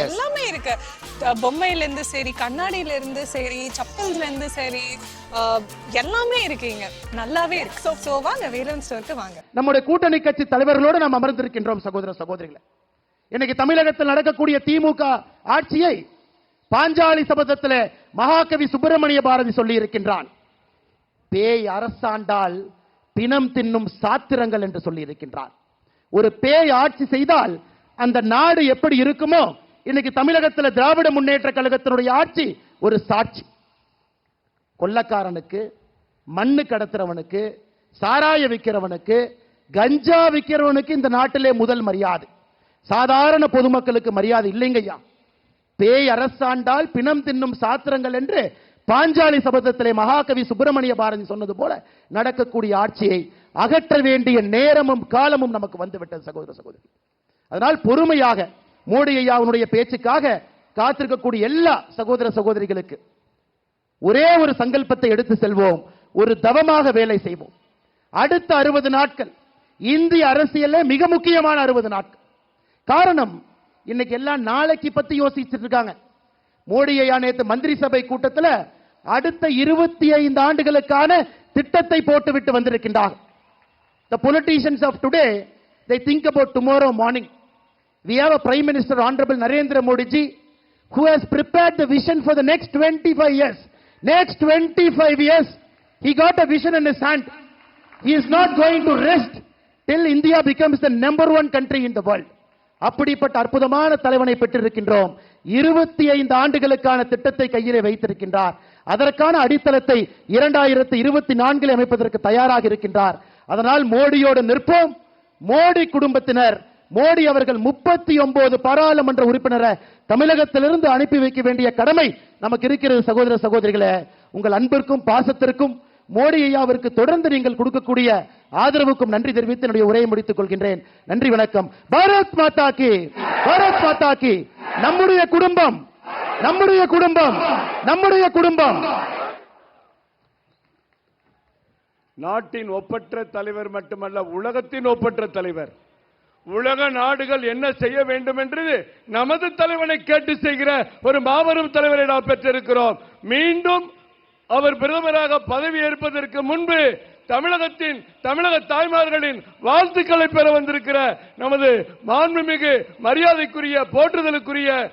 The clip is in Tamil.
எல்லாமே இருக்கு. பொம்மையில இருந்து சரி கண்ணாடியில இருந்து சரி சப்பல்ஸ்ல இருந்து சரி எல்லாமே இருக்குங்க நல்லாவே இருக்கு. சோ சோ வாங்க வேலன் ஸ்டோருக்கு வாங்க. நம்முடைய கூட்டணி கட்சி தலைவர்களோடு நாம் அமர்ந்திருக்கின்றோம் சகோதர சகோதரிகளே. இன்னைக்கு தமிழகத்தில் நடக்கக்கூடிய திமுக ஆட்சியை பாஞ்சாலி சபதத்தில் மகாகவி சுப்பிரமணிய பாரதி சொல்லி இருக்கின்றான் பேய் அரசாண்டால் பிணம் தின்னும் சாத்திரங்கள் என்று சொல்லி இருக்கின்றான் ஒரு பேய் ஆட்சி செய்தால் அந்த நாடு எப்படி இருக்குமோ இன்னைக்கு தமிழகத்தில் திராவிட முன்னேற்ற கழகத்தினுடைய ஆட்சி ஒரு சாட்சி. கொள்ளக்காரனுக்கு மண்ணு கடத்துறவனுக்கு சாராய விற்கிறவனுக்கு கஞ்சா விற்கிறவனுக்கு இந்த நாட்டிலே முதல் மரியாதை. சாதாரண பொதுமக்களுக்கு மரியாதை இல்லைங்கய்யா பேய் அரசாண்டால் பிணம் தின்னும் சாத்திரங்கள் என்று பாஞ்சாலி சபதத்திலே மகாகவி சுப்பிரமணிய பாரதி சொன்னது போல நடக்கக்கூடிய ஆட்சியை அகற்ற வேண்டிய நேரமும் காலமும் நமக்கு வந்துவிட்டது சகோதர சகோதரி. அதனால் பொறுமையாக மோடி ஐயாவுடைய பேச்சுக்காக காத்திருக்கக்கூடிய எல்லா சகோதர சகோதரிகளுக்கு ஒரே ஒரு சங்கல்பத்தை எடுத்து செல்வோம். ஒரு தவமாக வேலை செய்வோம். அடுத்த அறுபது நாட்கள் இந்திய அரசியல்ல மிக முக்கியமான அறுபது நாட்கள். காரணம் இன்னைக்கு எல்லாம் நாளைக்கு பத்தி யோசிச்சுட்டு இருக்காங்க. மோடி ஐயா மந்திரி சபை கூட்டத்தில் அடுத்த இருபத்தி ஐந்து ஆண்டுகளுக்கான திட்டத்தை போட்டுவிட்டு வந்திருக்கின்றார் the politicians of today they think about tomorrow morning We have a Prime Minister, Honorable Narendra Modi ji, who has prepared the vision for the next 25 years. Next 25 years, he got a vision in his hand. He is not going to rest till India becomes the number one country in the world. அப்படிப்பட்ட அற்புதமான தலைவனை பெற்றிருக்கின்றோம் இருபத்தி ஐந்து ஆண்டுகளுக்கான திட்டத்தை கையிலே வைத்திருக்கின்றார் அதற்கான அடித்தளத்தை இரண்டாயிரத்தி இருபத்தி நான்கில் அமைப்பதற்கு தயாராக இருக்கின்றார் அதனால் மோடியோடு நிற்போம் மோடி குடும்பத்தினர் மோடி அவர்கள் முப்பத்தி ஒன்பது பாராளுமன்ற உறுப்பினரை தமிழகத்திலிருந்து அனுப்பி வைக்க வேண்டிய கடமை நமக்கு இருக்கிறது சகோதர சகோதரிகளே. உங்கள் அன்பிற்கும் பாசத்திற்கும் மோடி ஐயாவிற்கு தொடர்ந்து நீங்கள் கொடுக்கக்கூடிய ஆதரவுக்கும் நன்றி தெரிவித்து என்னுடைய உரையை முடித்துக் கொள்கின்றேன். நன்றி வணக்கம். பாரத் மாதா கி. பாரத் மாதா கி. நம்முடைய குடும்பம் நம்முடைய குடும்பம் நம்முடைய குடும்பம். நாட்டின் ஒப்பற்ற தலைவர் மட்டுமல்ல உலகத்தின் ஒப்பற்ற தலைவர். உலக நாடுகள் என்ன செய்ய வேண்டும் என்று நமது தலைவனை கேட்டு செய்கிற ஒரு மாபெரும் தலைவரை நாம் பெற்றிருக்கிறோம். மீண்டும் அவர் பிரதமராக பதவி ஏற்பதற்கு முன்பு தமிழகத்தின் தமிழக தாய்மார்களின் வாழ்த்துக்களை பெற வந்திருக்கிற நமது மாண்புமிகு மரியாதைக்குரிய போற்றுதலுக்குரிய